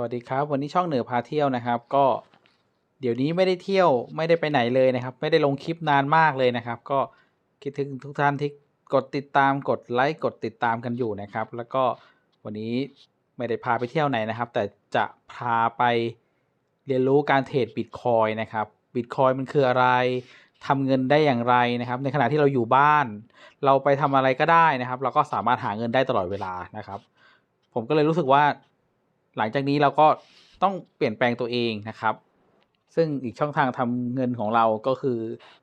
วัสดีครับ วันนี้ช่องเหนือพาเที่ยวนะครับ ก็เดี๋ยวนี้ไม่ได้เที่ยวไม่ได้ไปไหนเลยนะครับ ไม่ได้ลงคลิปนานมากเลยนะครับ ก็คิดถึงทุกท่านที่กดติดตามกดไลค์กดติดตามกันอยู่นะครับ แล้วก็วันนี้ไม่ได้พาไปเที่ยวไหนนะครับ แต่จะพาไปเรียนรู้การเทรดบิตคอยนะครับบิตคอยมันคืออะไรทำเงินได้อย่างไรนะครับ ในขณะที่เราอยู่บ้าน เราไปทำอะไรก็ได้นะครับ เราก็สามารถหาเงินได้ตลอดเวลานะครับ ผมก็เลยรู้สึกว่า หลังจากนี้เราก็ต้องเปลี่ยนแปลงตัวเองนะครับ ซึ่งอีกช่องทางทำเงินของเราก็คือ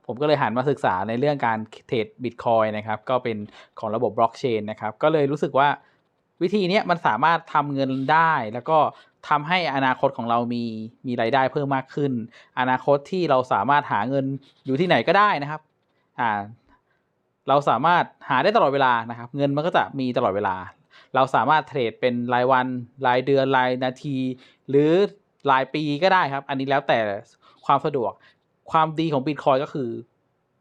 ผมก็เลยหันมาศึกษาในเรื่องการเทรดบิตคอยนะครับ ก็เป็นของระบบบล็อกเชนนะครับ ก็เลยรู้สึกว่าวิธีนี้มันสามารถทำเงินได้ แล้วก็ทำให้อนาคตของเรามีมีรายได้เพิ่มมากขึ้น อนาคตที่เราสามารถหาเงินอยู่ที่ไหนก็ได้นะครับอ่าเราสามารถหาได้ตลอดเวลานะครับ เงินมันก็จะมีตลอดเวลา เราสามารถเทรดเป็นรายวัน รายเดือน รายนาที หรือรายปีก็ได้ครับ อันนี้แล้วแต่ความสะดวก ความดีของบิตคอยก็คือ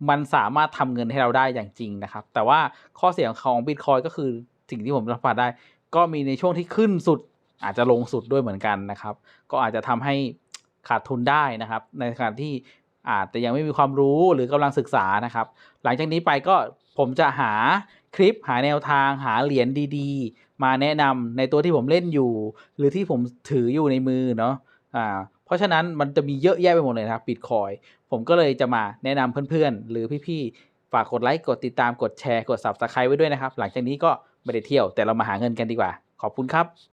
มันสามารถทำเงินให้เราได้อย่างจริงนะครับ แต่ว่าข้อเสียของบิตคอยก็คือสิ่งที่ผมสัมผัสได้ ก็มีในช่วงที่ขึ้นสุดอาจจะลงสุดด้วยเหมือนกันนะครับ ก็อาจจะทำให้ขาดทุนได้นะครับ ในขณะที่อาจจะยังไม่มีความรู้หรือกำลังศึกษานะครับ หลังจากนี้ไปก็ผมจะหา คลิปหาแนวทางหาเหรียญดีๆ มาแนะนำในตัวที่ผมเล่นอยู่ หรือที่ผมถืออยู่ในมือเนาะอ่าเพราะฉะนั้นมันจะมีเยอะแยะไปหมดเลยนะครับบิตคอยผมก็เลยจะมาแนะนำเพื่อนๆ หรือพี่ๆ ฝากกดไลค์กดติดตามกดแชร์กด subscribe ไว้ด้วยนะครับ หลังจากนี้ก็ไม่ได้เที่ยวแต่เรามาหาเงินกันดีกว่า ขอบคุณครับ